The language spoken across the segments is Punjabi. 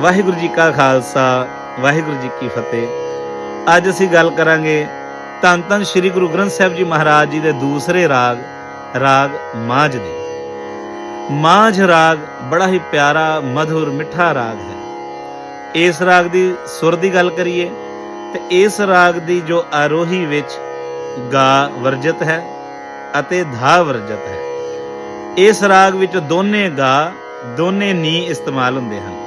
ਵਾਹਿਗੁਰੂ ਜੀ ਕਾ ਖਾਲਸਾ, ਵਾਹਿਗੁਰੂ ਜੀ ਕੀ ਫਤਿਹ। ਅੱਜ ਅਸੀਂ ਗੱਲ ਕਰਾਂਗੇ ਧੰਨ ਧੰਨ ਸ੍ਰੀ ਗੁਰੂ ਗ੍ਰੰਥ ਸਾਹਿਬ ਜੀ ਮਹਾਰਾਜ ਜੀ ਦੇ ਦੂਸਰੇ ਰਾਗ ਰਾਗ ਮਾਝ ਦੀ। ਮਾਝ ਰਾਗ ਬੜਾ ਹੀ ਪਿਆਰਾ, ਮਧੁਰ, ਮਿੱਠਾ ਰਾਗ ਹੈ। ਇਸ ਰਾਗ ਦੀ ਸੁਰ ਦੀ ਗੱਲ ਕਰੀਏ, ਤੇ ਇਸ ਰਾਗ ਦੀ ਜੋ ਆਰੋਹੀ ਵਿੱਚ ਗਾ ਵਰਜਿਤ ਹੈ ਅਤੇ ਧਾ ਵਰਜਿਤ ਹੈ। ਇਸ ਰਾਗ ਵਿੱਚ ਦੋਨੇ ਗਾ, ਦੋਨੇ ਨੀ ਇਸਤੇਮਾਲ ਹੁੰਦੇ ਹਨ।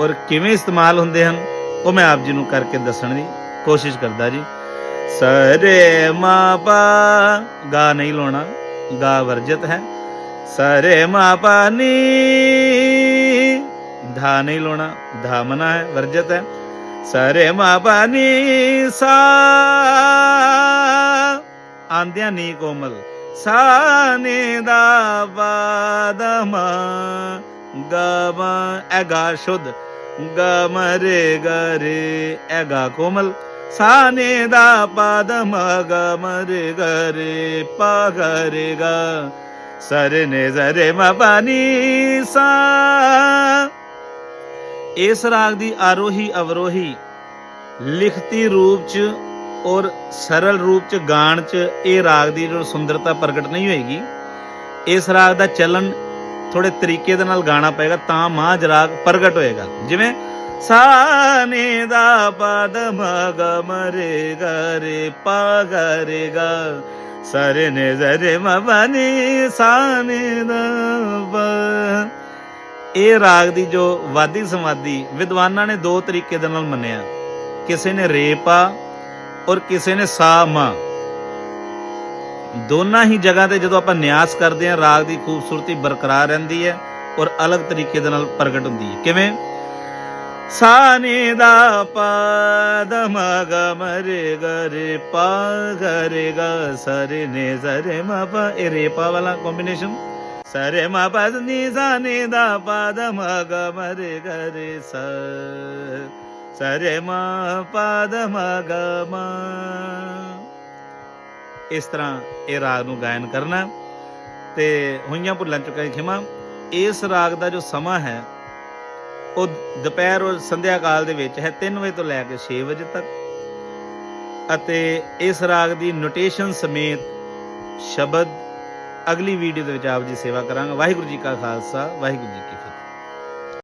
ਔਰ ਕਿਵੇਂ ਇਸਤੇਮਾਲ ਹੁੰਦੇ ਹਨ, ਉਹ ਮੈਂ ਆਪ ਜੀ ਨੂੰ ਕਰਕੇ ਦੱਸਣ ਦੀ ਕੋਸ਼ਿਸ਼ ਕਰਦਾ ਜੀ। ਸਰੇ ਮਾ ਪਾ ਗਾ ਨਹੀਂ ਲਾਉਣਾ, ਗਾ ਵਰਜਿਤ ਹੈ। ਸਰੇ ਮਾ ਪਾ ਨੀ, ਧਾ ਨਹੀਂ ਲਾਉਣਾ, ਧਾ ਮਨਾ ਹੈ, ਵਰਜਿਤ ਹੈ। ਸਰੇ ਮਾ ਪਾ ਨੀ ਸਾ, ਆਂਦਿਆਂ ਨੀ ਕੋਮਲ, ਸਾ ਦਾ ਬਾਦਮਾ ਗਮ ਐਗਾ ਸ਼ੁੱਧ ਗਮ ਰੇ ਗਰੇ, ਐਗਾ ਕੋਮਲ। ਸਾ ਦਾ ਪਾਦਮ ਗਮ ਰੇ ਗਰੇ, ਪਾ ਗਰੇ ਗਾ ਨੇ ਜ਼ਰੇ ਮ ਸਾ। ਇਸ ਰਾਗ ਦੀ ਆਰੋਹੀ ਅਵਰੋਹੀ ਲਿਖਤੀ ਰੂਪ ਚ ਔਰ ਸਰਲ ਰੂਪ ਚ ਗਾਣ ਚ ਇਹ ਰਾਗ ਦੀ ਜੋ ਸੁੰਦਰਤਾ ਪ੍ਰਗਟ ਨਹੀਂ ਹੋਏਗੀ। ਇਸ ਰਾਗ ਦਾ ਚੱਲਣ ਥੋੜੇ ਤਰੀਕੇ ਦੇ ਨਾਲ ਗਾਣਾ ਪਏਗਾ ਤਾਂ ਮਾਂ ਜਰਾਗ ਪ੍ਰਗਟ ਹੋਏਗਾ। ਜਿਵੇਂ ਸਾ ਦਾ ਪਦ ਮਗ ਮਰੇ ਗਰੇ ਪਾ ਸਰੇ ਨੇ ਜ਼ਰੇ ਮ ਬਨੀ ਦਾ ਇਹ ਰਾਗ ਦੀ ਜੋ ਵਾਦੀ ਸਮਾਦੀ ਵਿਦਵਾਨਾਂ ਨੇ ਦੋ ਤਰੀਕੇ ਦੇ ਨਾਲ ਮੰਨਿਆ। ਕਿਸੇ ਨੇ ਰੇਪਾ ਔਰ ਕਿਸੇ ਨੇ ਸਾ ਮਾ। ਦੋਨਾਂ ਹੀ ਜਗ੍ਹਾ ਤੇ ਜਦੋਂ ਆਪਾਂ ਨਿਆਸ ਕਰਦੇ ਹਾਂ, ਰਾਗ ਦੀ ਖੂਬਸੂਰਤੀ ਬਰਕਰਾਰ ਰਹਿੰਦੀ ਹੈ ਔਰ ਅਲੱਗ ਤਰੀਕੇ ਦੇ ਨਾਲ ਪ੍ਰਗਟ ਹੁੰਦੀ ਹੈ। ਕਿਵੇਂ? ਸਾ ਦਾ ਪਾ ਦ ਮ ਗ ਪਾ ਗ ਗ ਸਰੇ ਨੇ ਜ਼ਰੇ ਮ ਪ। ਇਹ ਰੇਪਾ ਵਾਲਾ ਕੰਬੀਨੇਸ਼ਨ ਸਰੇ ਮ ਪ ਨੀ ਸਾ ਦਾ ਪਾ ਦ ਮ ਗ ਸ ਸਰੇ ਮ ਪਾ ਦ ਮ ਗ ਮ ਇਸ ਤਰ੍ਹਾਂ ਇਹ ਰਾਗ ਨੂੰ ਗਾਇਨ ਕਰਨਾ ਤੇ ਹੋਈਆਂ ਭੁੱਲਾਂ ਚੁੱਕਾਂ ਖਿਮਾ, ਇਸ ਰਾਗ ਦਾ ਜੋ ਸਮਾਂ ਹੈ, ਉਹ ਦੁਪਹਿਰ ਔਰ ਸੰਧਿਆ ਕਾਲ ਦੇ ਵਿੱਚ ਹੈ 3 ਵਜੇ ਤੋਂ ਲੈ ਕੇ 6 ਵਜੇ ਤੱਕ। ਅਤੇ ਇਸ ਰਾਗ ਦੀ ਨੋਟੇਸ਼ਨ ਸਮੇਤ ਸ਼ਬਦ ਅਗਲੀ ਵੀਡੀਓ ਦੇ ਵਿੱਚ ਆਪ ਜੀ ਸੇਵਾ ਕਰਾਂਗਾ। ਵਾਹਿਗੁਰੂ ਜੀ ਕਾ ਖਾਲਸਾ, ਵਾਹਿਗੁਰੂ ਜੀ ਕੀ ਫਤਿਹ।